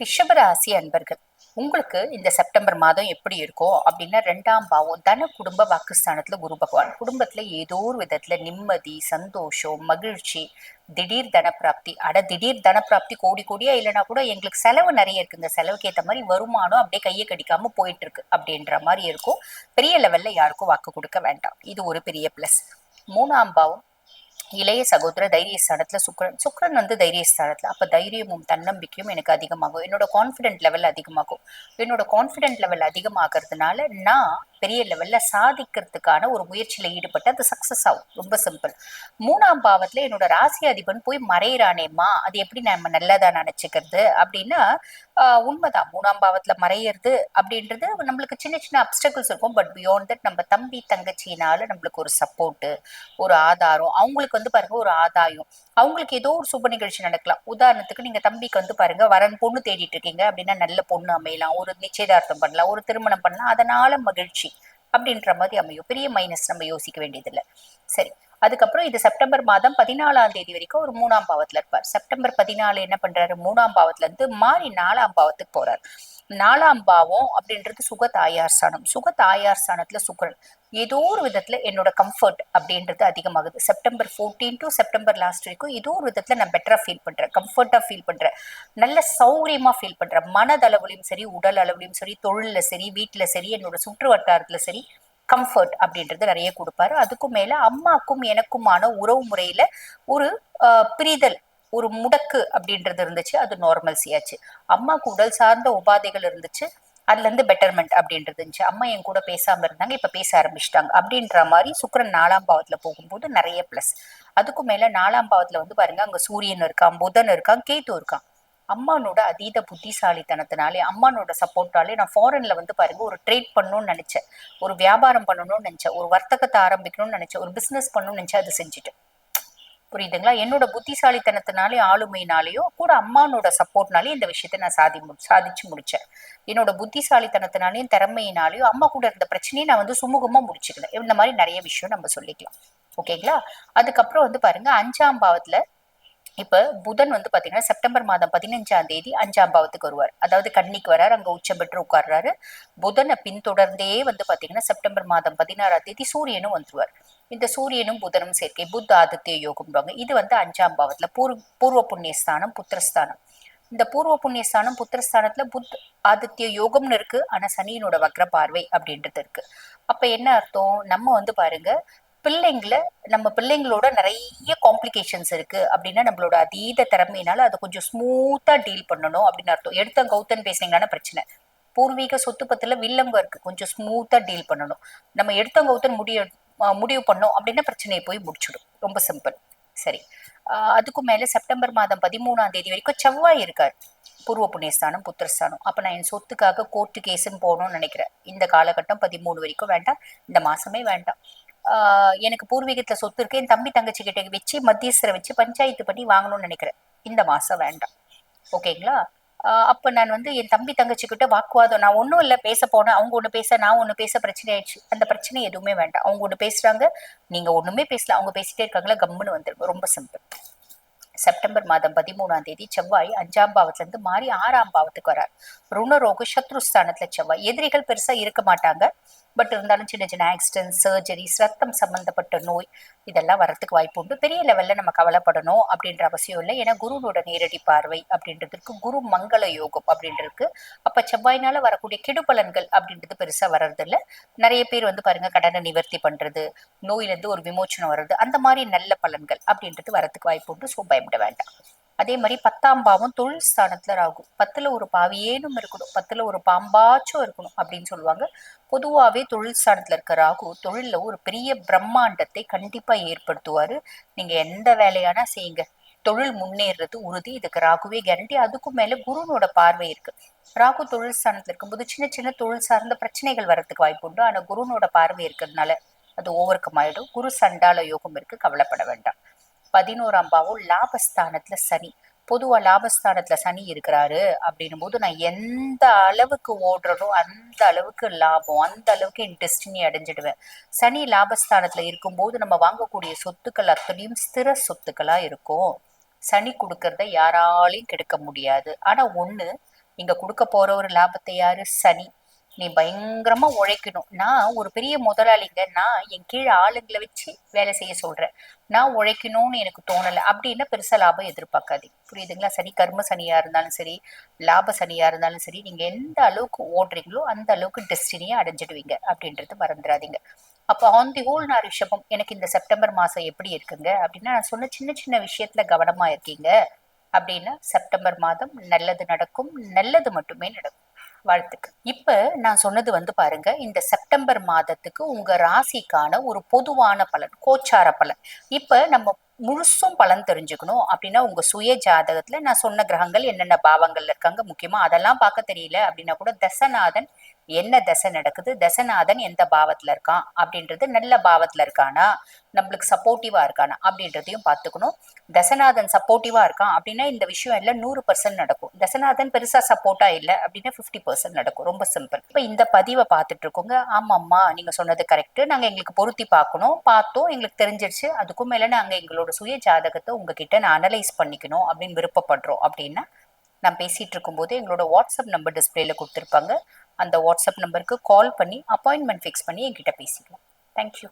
ரிஷபராசி அன்பர்கள் உங்களுக்கு இந்த செப்டம்பர் மாதம் எப்படி இருக்கும் அப்படின்னா ரெண்டாம் பாவம் தன குடும்ப வாக்குஸ்தானத்துல குரு பகவான். குடும்பத்துல ஏதோ ஒரு விதத்துல நிம்மதி சந்தோஷம் மகிழ்ச்சி திடீர் தனப்பிராப்தி. அட திடீர் தனப்பிராப்தி கோடி கோடியா இல்லைன்னா கூட எங்களுக்கு செலவு நிறைய இருக்கு. இந்த செலவுக்கு ஏற்ற மாதிரி வருமானம் அப்படியே கையை கடிக்காம போயிட்டு இருக்கு அப்படின்ற மாதிரி இருக்கும். பெரிய லெவல்ல யாருக்கும் வாக்கு கொடுக்க வேண்டாம். இது ஒரு பெரிய பிளஸ் மூணாம் பாவம் இளைய சகோதர தைரியஸ்தானத்துல சுக்ரன் சுக்ரன் வந்து தைரியஸ்தானத்துல அப்ப தைரியமும் தன்னம்பிக்கையும் எனக்கு அதிகமாகும். என்னோட கான்ஃபிடென்ட் லெவல் அதிகமாகும். என்னோட கான்ஃபிடென்ட் லெவல் அதிகமாகிறதுனால நான் பெரிய லெவல்ல சாதிக்கிறதுக்கான ஒரு முயற்சியில ஈடுபட்டு அது சக்சஸ் ஆகும். ரொம்ப சிம்பிள் மூணாம் பாவத்துல என்னோட ராசி அதிபன் போய் மறையிறானேம்மா அது எப்படி நம்ம நல்லதா நினைச்சுக்கிறது? அப்படின்னா உண்மைதான். மூணாம் பாவத்துல மறையிறது அப்படின்றது நம்மளுக்கு சின்ன சின்ன அப்டக்கிள்ஸ் இருக்கும். பட் பியாண்ட் தட் நம்ம தம்பி தங்கச்சினால நம்மளுக்கு ஒரு சப்போர்ட்டு ஒரு ஆதாரம். அவங்களுக்கு வந்து பாருங்க ஒரு ஆதாயம். அவங்களுக்கு ஏதோ ஒரு சுப நிகழ்ச்சி நடக்கலாம். உதாரணத்துக்கு நீங்க தம்பிக்கு வந்து பாருங்க வரன் பொண்ணு தேடிட்டு இருக்கீங்க அப்படின்னா நல்ல பொண்ணு அமையலாம். ஒரு நிச்சயதார்த்தம் பண்ணலாம். ஒரு திருமணம் பண்ணலாம். அதனால மகிழ்ச்சி. அப்படின்ற மாதிரி அமையும். பெரிய மைனஸ் நம்ம யோசிக்க வேண்டியதில்லை. சரி. அதுக்கப்புறம் இது செப்டம்பர் மாதம் பதினாலாம் தேதி வரைக்கும் ஒரு மூணாம் பாவத்துல இருப்பார். செப்டம்பர் பதினாலு என்ன பண்றாரு? மூணாம் பாவத்துல இருந்து மாறி நாலாம் பாவத்துக்கு போறாரு. நாலாம் பாவம் அப்படின்றது சுக தாயார் ஸ்தானம். சுக தாயார் ஸ்தானத்துல சுக்கரன். ஏதோ ஒரு விதத்துல என்னோட கம்ஃபர்ட் அப்படின்றது அதிகமாகுது. September fourteen to September last வரைக்கும் ஏதோ ஒரு விதத்துல நான் பெட்டரா ஃபீல் பண்றேன். கம்ஃபர்ட்டா ஃபீல் பண்றேன். நல்ல சௌகரியமா ஃபீல் பண்றேன். மனதளவுலையும் சரி உடல் அளவுலையும் சரி தொழில சரி வீட்டுல சரி என்னோட சுற்று வட்டாரத்துல சரி கம்ஃபர்ட் அப்படின்றது நிறைய கொடுப்பாரு. அதுக்கும் மேல அம்மாக்கும் எனக்குமான உறவு முறையில ஒரு பிரிதல் ஒரு முடக்கு அப்படின்றது இருந்துச்சு அது நார்மல்ஸியாச்சு அம்மாவுக்கு உடல் சார்ந்த உபாதைகள் இருந்துச்சு அதுல இருந்து பெட்டர்மெண்ட் அப்படின்றது இருந்துச்சு. அம்மா என் கூட பேசாம இருந்தாங்க இப்ப பேச ஆரம்பிச்சிட்டாங்க. அப்படின்ற மாதிரி சுக்கரன் நாலாம் பாவத்துல போகும்போது நிறைய பிளஸ் அதுக்கும் மேல நாலாம் பாவத்துல வந்து பாருங்க அங்க சூரியன் இருக்கான் புதன் இருக்கான் கேத்து இருக்கான். அம்மானோட அதீத புத்திசாலித்தனத்தினாலே அம்மானோட சப்போர்ட்டாலே நான் ஃபாரின்ல வந்து பாருங்க ஒரு ட்ரேட் பண்ணணும்னு நினைச்சேன். ஒரு வியாபாரம் பண்ணணும்னு நினைச்சேன். ஒரு வர்த்தகத்தை ஆரம்பிக்கணும்னு நினைச்சேன். ஒரு பிசினஸ் பண்ணணும்னு நினைச்சேன் அது செஞ்சுட்டேன். புரியுதுங்களா? என்னோட புத்திசாலித்தனத்தினாலே ஆளுமையினாலேயோ கூட அம்மானோட சப்போர்ட்னாலேயும் இந்த விஷயத்த நான் சாதி மு சாதிச்சு முடிச்சேன். என்னோட புத்திசாலித்தனத்தினாலையும் திறமையினாலேயும் அம்மா கூட இருந்த பிரச்சனையை நான் வந்து சுமூகமா முடிச்சுக்கல இந்த மாதிரி நிறைய விஷயம் நம்ம சொல்லிக்கலாம். ஓகேங்களா? அதுக்கப்புறம் வந்து பாருங்க அஞ்சாம் பாவத்துல இப்போ புதன் வந்து பார்த்தீங்கன்னா செப்டம்பர் மாதம் பதினஞ்சாம் தேதி அஞ்சாம் பாவத்துக்கு வருவார். அதாவது கன்னிக்கு வராரு அங்கே உச்சம் பெற்று உட்கார்றாரு. புதனை பின்தொடர்ந்தே வந்து பார்த்தீங்கன்னா செப்டம்பர் மாதம் பதினாறாம் தேதி சூரியனும் வந்துருவார். இந்த சூரியனும் புதனும் சேர்க்கை புத்த ஆதித்ய யோகம்பாங்க. இது வந்து அஞ்சாம் பாவத்தில் பூர்வ பூர்வ புண்ணியஸ்தானம் புத்திரஸ்தானம். இந்த பூர்வ புண்ணியஸ்தானம் புத்திரஸ்தானத்துல புத் ஆதித்ய யோகம்னு இருக்கு. ஆனா சனியினோட வக்ர பார்வை அப்படின்றது இருக்கு. அப்ப என்ன அர்த்தம்? நம்ம வந்து பாருங்க பிள்ளைங்கள நம்ம பிள்ளைங்களோட நிறைய காம்ப்ளிகேஷன்ஸ் இருக்கு அப்படின்னா நம்மளோட அதீத திறமையினால அதை கொஞ்சம் ஸ்மூத்தா டீல் பண்ணணும் அப்படின்னு அர்த்தம். எடுத்த கௌத்தன் பேசுனீங்கன்னா பிரச்சனை. பூர்வீக சொத்து பத்துல வில்லங்க இருக்கு கொஞ்சம் ஸ்மூத்தா டீல் பண்ணணும். நம்ம எடுத்த கௌத்தன் முடிய முடிவு பண்ணோம் அப்படின்னா பிரச்சனையை போய் முடிச்சிடும். ரொம்ப சிம்பிள் சரி. அதுக்கும் மேல செப்டம்பர் மாதம் பதிமூணாம் தேதி வரைக்கும் செவ்வாய் இருக்காரு. பூர்வ புண்ணியஸ்தானம் புத்திரஸ்தானம். அப்ப நான் என் சொத்துக்காக கோர்ட்டு கேஸுன்னு போகணும்னு நினைக்கிறேன். இந்த காலகட்டம் பதிமூணு வரைக்கும் வேண்டாம். இந்த மாசமே வேண்டாம். எனக்கு பூர்வீகத்துல சொத்து இருக்கு. என் தம்பி தங்கச்சி கிட்ட வச்சு மத்தியஸ்தரை வச்சு பஞ்சாயத்து பண்ணி வாங்கணும்னு நினைக்கிறேன். இந்த மாசம் வேண்டாம். ஓகேங்களா? அப்ப நான் வந்து என் தம்பி தங்கச்சி கிட்ட வாக்குவாதம். நான் ஒன்றும் இல்லை பேச போனேன் அவங்க ஒன்று பேச நான் ஒன்று பேச பிரச்சனை ஆயிடுச்சு. அந்த பிரச்சனை எதுவுமே வேண்டாம். அவங்க ஒன்று பேசுறாங்க. நீங்க ஒண்ணுமே பேசல. அவங்க பேசிட்டே இருக்காங்களா? கம்முன்னு வந்துடும் ரொம்ப சிம்பிள் செப்டம்பர் மாதம் பதிமூணாம் தேதி செவ்வாய் அஞ்சாம் பாவத்துல இருந்து மாறி ஆறாம் பாவத்துக்கு வரார். ருணரோக சத்ருஸ்தானத்துல செவ்வாய். எதிரிகள் பெருசா இருக்க மாட்டாங்க. பட் இருந்தாலும் சின்ன சின்ன ஆக்சிடென்ட் சர்ஜரிஸ் ரத்தம் சம்மந்தப்பட்ட நோய் இதெல்லாம் வரத்துக்கு வாய்ப்பு உண்டு. பெரிய லெவலில் நம்ம கவலைப்படணும் அப்படின்ற அவசியம் இல்லை. ஏன்னா குருவோட நேரடி பார்வை அப்படின்றதுக்கு குரு மங்கள யோகம் அப்படின்றதுக்கு அப்போ செவ்வாயினால் வரக்கூடிய கெடுபலன்கள் அப்படின்றது பெருசாக வர்றதில்ல. நிறைய பேர் வந்து பாருங்க கடனை நிவர்த்தி பண்ணுறது நோயிலேருந்து ஒரு விமோச்சனம் வர்றது அந்த மாதிரி நல்ல பலன்கள் அப்படின்றது வரத்துக்கு வாய்ப்பு உண்டு. ஸோ பயப்பட வேண்டாம். அதே மாதிரி பத்தாம் பாவம் தொழில் ஸ்தானத்துல ராகு. பத்துல ஒரு பாவியேனும் இருக்கணும். பத்துல ஒரு பாம்பாச்சும் இருக்கணும் அப்படின்னு சொல்லுவாங்க. பொதுவாவே தொழில் ஸ்தானத்துல இருக்க ராகு தொழில்ல ஒரு பெரிய பிரம்மாண்டத்தை கண்டிப்பா ஏற்படுத்துவாரு. நீங்க எந்த வேலையானா செய்யுங்க. தொழில் முன்னேறது உறுதி. இதுக்கு ராகுவே கேரண்டி அதுக்கும் மேல குருனோட பார்வை இருக்கு. ராகு தொழில் ஸ்தானத்துல இருக்கும்போது சின்ன சின்ன தொழில் சார்ந்த பிரச்சனைகள் வரதுக்கு வாய்ப்பு உண்டு. ஆனா குருனோட பார்வை இருக்கிறதுனால அது ஓவர் கம் ஆயிடும். குரு சண்டால யோகம் இருக்கு. கவலைப்பட வேண்டாம். பதினோராம் பாவம் லாபஸ்தானத்துல சனி. பொதுவா லாபஸ்தானத்துல சனி இருக்கிறாரு அப்படின்னும் போது நான் எந்த அளவுக்கு ஓடுறனோ அந்த அளவுக்கு லாபம் அந்த அளவுக்கு என் டெஸ்டினி அடைஞ்சிடுவேன். சனி லாபஸ்தானத்துல இருக்கும்போது நம்ம வாங்கக்கூடிய சொத்துக்கள் அத்தனையும் ஸ்திர சொத்துக்களா இருக்கும். சனி கொடுக்கறத யாராலையும் கெடுக்க முடியாது. ஆனா ஒண்ணு இங்க கொடுக்க போற ஒரு லாபத்தை யாரு? சனி. நீ பயங்கரமா உழைக்கணும். நான் ஒரு பெரிய முதலாளிங்க. நான் என் கீழே ஆளுங்களை வச்சு வேலை செய்ய சொல்றேன். நான் உழைக்கணும்னு எனக்கு தோணலை. அப்படின்னா பெருசா லாபம் எதிர்பார்க்காதீங்க. புரியுதுங்களா? சனி கர்ம சனியா இருந்தாலும் சரி லாப சனியா இருந்தாலும் சரி நீங்க எந்த அளவுக்கு ஓடுறீங்களோ அந்த அளவுக்கு டெஸ்டினியை அடைஞ்சிடுவீங்க அப்படின்றது மறந்துடாதீங்க. அப்போ ஆன் தி ஹோல் நான் ரிஷபம். எனக்கு இந்த செப்டம்பர் மாசம் எப்படி இருக்குங்க? அப்படின்னா நான் சொன்ன சின்ன சின்ன விஷயத்துல கவனமா இருக்கீங்க. அப்படின்னா செப்டம்பர் மாதம் நல்லது நடக்கும். நல்லது மட்டுமே நடக்கும். வாழ்த்துக்கு இப்ப நான் சொன்னது வந்து பாருங்க இந்த செப்டம்பர் மாதத்துக்கு உங்க ராசிக்கான ஒரு பொதுவான பலன் கோச்சார பலன். இப்ப நம்ம முழுசும் பலன் தெரிஞ்சுக்கணும். அப்படின்னா உங்க சுய ஜாதகத்துல நான் சொன்ன கிரகங்கள் என்னென்ன பாவங்கள் இருக்காங்க முக்கியமா அதெல்லாம் பார்க்க தெரியல அப்படின்னா கூட தசநாதன் என்ன தசை நடக்குது தசநாதன் எந்த பாவத்துல இருக்கான் அப்படின்றது நல்ல பாவத்துல இருக்கானா நம்மளுக்கு சப்போர்ட்டிவா இருக்கானா அப்படின்றதையும் பார்த்துக்கணும். தசநாதன் சப்போர்ட்டிவா இருக்கான் அப்படின்னா இந்த விஷயம் எல்லாம் நூறு பர்சன்ட் நடக்கும். தசநாதன் பெருசா சப்போர்ட்டா இல்லை அப்படின்னா ஃபிஃப்டி பர்சன்ட் நடக்கும். ரொம்ப சிம்பிள் இப்போ இந்த பதிவை பார்த்துட்டு இருக்கோங்க. ஆமாம்மா நீங்க சொன்னது கரெக்ட் நாங்கள் எங்களுக்கு பொருத்தி பார்க்கணும். பார்த்தோம் எங்களுக்கு தெரிஞ்சிருச்சு. அதுக்கும் மேல நாங்கள் எங்களோட சுய ஜாதகத்தை உங்ககிட்ட நான் அனலைஸ் பண்ணிக்கணும் அப்படின்னு விருப்பப்படுறோம் அப்படின்னா நான் பேசிட்டு இருக்கும்போது எங்களோட வாட்ஸ்அப் நம்பர் டிஸ்பிளேல கொடுத்துருப்பாங்க. அந்த வாட்ஸ்அப் நம்பருக்கு கால் பண்ணி அப்பாயின்மெண்ட் ஃபிக்ஸ் பண்ணி என்கிட்ட பேசிக்கலாம். தேங்க்யூ